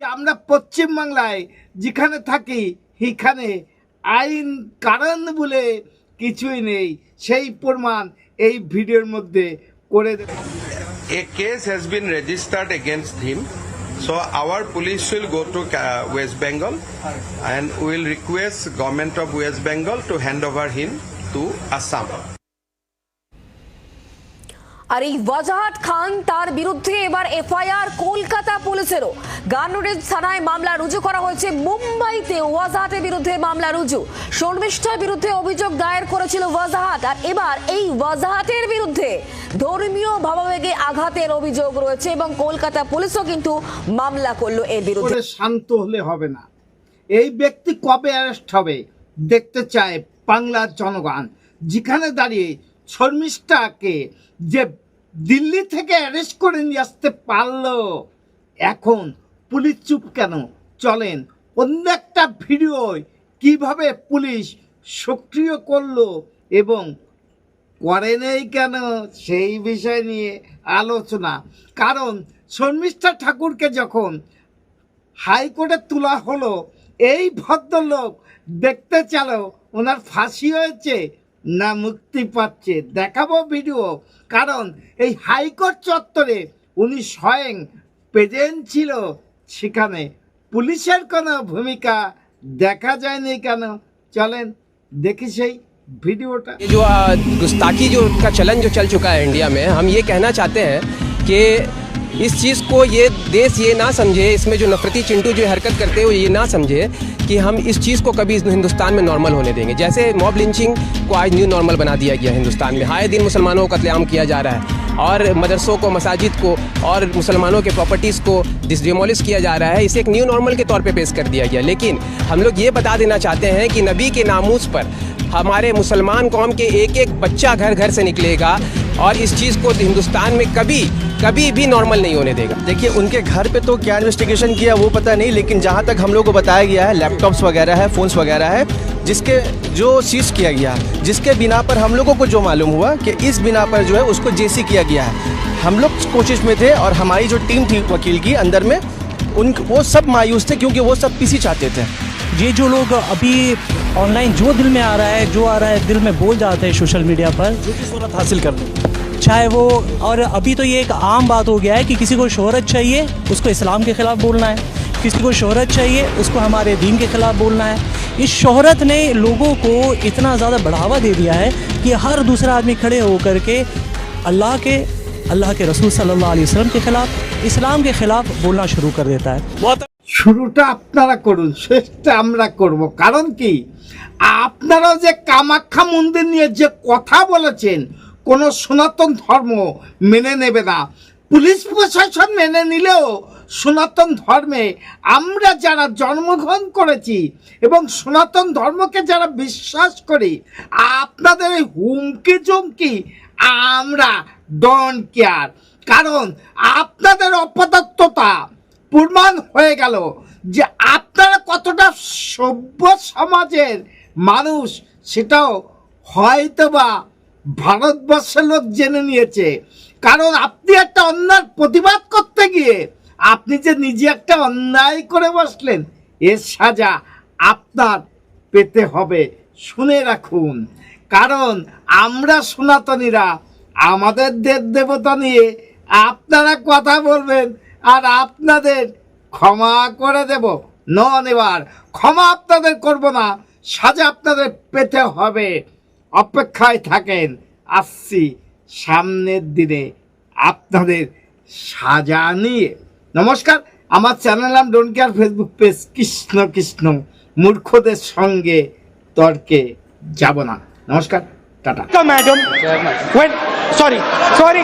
আমরা পশ্চিম বাংলায় যেখানে থাকি সেখানে আইন কারণ বলে কিছুই নেই। সেই পরিমাণ এই ভিডিওর মধ্যে করে a case has been registered against him so our police will go to West Bengal and will request government of West Bengal to hand over him to Assam আর এই ওয়াজাহাত খান তার বিরুদ্ধে এবার এফআইআর কলকাতা পুলিশেরও। গান্নুরেজ থানায় মামলা রুজু করা হয়েছে। মুম্বাইতে ওয়াজাহাতের বিরুদ্ধে মামলা রুজু। শর্মিষ্ঠার বিরুদ্ধে অভিযোগ দায়ের করেছিল ওয়াজাহাত। আর এবার এই ওয়াজাহাতের বিরুদ্ধে ধর্মীয় ভাবাবেগে আঘাতের অভিযোগ রয়েছে এবং কলকাতা পুলিশও কিন্তু মামলা করল এর বিরুদ্ধে। শান্ত হলে হবে না। এই ব্যক্তি কবে অ্যারেস্ট হবে? দেখতে চায় বাংলার জনগণ। যেখানে দাঁড়িয়ে শর্মিষ্ঠাকে যে দিল্লি থেকে অ্যারেস্ট করে নিয়ে আসতে পারল, এখন পুলিশ চুপ কেন? চলেন, অন্য একটা ভিডিও কীভাবে পুলিশ সক্রিয় করল এবং করে নেই কেন সেই বিষয় নিয়ে আলোচনা। কারণ শর্মিষ্ঠা ঠাকুরকে যখন হাইকোর্টে তোলা হলো, এই ভদ্রলোক দেখতে চালো ওনার ফাঁসি হয়েছে না মুক্তি পাচ্ছে দেখাবো ভিডিও কারণ এই হাইকোর্ট চত্বরে উনি স্বয়ং প্রেজেন্ট ছিল সেখানে পুলিশের কোনো ভূমিকা দেখা যায়নি কেন চলেন দেখি সেই ভিডিওটা ये जो आ, गुस्ताखी जो का चलन जो चल चुका है इंडिया में हम ये कहना चाहते हैं कि इस चीज़ को ये देश ये ना समझे, इसमें जो नफरती चिंटू जो हरकत करते हैं, वो ये ना समझे कि हम इस चीज़ को कभी हिंदुस्तान में नॉर्मल होने देंगे। जैसे मॉब लिंचिंग को आज न्यू नॉर्मल बना दिया गया हिंदुस्तान में। आए दिन मुसलमानों को कत्लेआम किया जा रहा है और मदरसों को, मसाजिद को और मुसलमानों के प्रॉपर्टीज़ को डिमोलिश किया जा रहा है। इसे एक न्यू नॉर्मल के तौर पे पेश कर दिया गया। लेकिन हम लोग ये बता देना चाहते हैं कि नबी के नामूस पर हमारे मुसलमान कौम के एक एक बच्चा घर घर से निकलेगा और इस चीज़ को हिंदुस्तान में कभी कभी भी नॉर्मल नहीं होने देगा। देखिए उनके घर पे तो क्या इन्वेस्टिगेशन किया वो पता नहीं लेकिन जहाँ तक हम लोग को बताया गया है लैपटॉप्स वगैरह है फ़ोन्स वगैरह है जिसके जो सीज किया गया है जिसके बिना पर हम लोगों को जो मालूम हुआ कि इस बिना पर जो है उसको जेसी किया गया है। हम लोग कोशिश में थे और हमारी जो टीम थी वकील की अंदर में उन वो सब मायूस थे क्योंकि वो सब पीसी चाहते थे। ये जो लोग अभी ऑनलाइन जो दिल में आ रहा है जो आ रहा है दिल में बोल जाते हैं सोशल मीडिया पर जो कि सूरत हासिल कर लें चाहे वो और अभी तो ये एक आम बात हो गया है कि किसी को शोहरत चाहिए उसको इस्लाम के ख़िलाफ़ बोलना है किसी को शोहरत चाहिए उसको हमारे दीन के ख़िलाफ़ बोलना है इस शोहरत ने लोगों को इतना ज़्यादा बढ़ावा दे दिया है कि हर दूसरा आदमी खड़े होकर के अल्लाह के अल्लाह के रसूल सल्लल्लाहु अलैहि वसल्लम के ख़िलाफ़ इस्लाम के ख़िलाफ़ बोलना शुरू कर देता है बहुत শুরুটা আপনারা করুন শেষটা আমরা করব কারণ কি আপনারাও যে কামাখ্যা মন্দির নিয়ে যে কথা বলেছেন কোনো সনাতন ধর্ম মেনে নেবে না। পুলিশ প্রশাসন মেনে নিলেও সনাতন ধর্মে আমরা যারা জন্মগ্রহণ করেছি এবং সনাতন ধর্মকে যারা বিশ্বাস করি, আপনাদের এই হুমকি চমকি আমরা ডন কেয়ার কারণ আপনাদের অপদার্থতা প্রমাণ হয়ে গেল যে আপনারা কতটা সভ্য সমাজের মানুষ, সেটাও হয়তোবা ভারতবর্ষের লোক জেনে নিয়েছে। কারণ আপনি একটা অন্যায় প্রতিবাদ করতে গিয়ে আপনি যে নিজে একটা অন্যায় করে বসলেন, এর সাজা আপনার পেতে হবে। শুনে রাখুন। কারণ আমরা সনাতনীরা, আমাদের দেব দেবতা নিয়ে আপনারা কথা বলবেন আর আপনাদের ক্ষমা করে দেব। নন এবার, ক্ষমা আপনাদের করব না, সাজা আপনাদের পেতে হবে। অপেক্ষায় থাকেন। আসছি সামনের দিনে আপনাদের সাজা নিয়ে। নমস্কার আমার চ্যানেল নাম don't care Facebook page Krishna Krishna মূর্খদের সঙ্গে তর্কে যাব না। নমস্কার টাটা। Madam sorry sorry.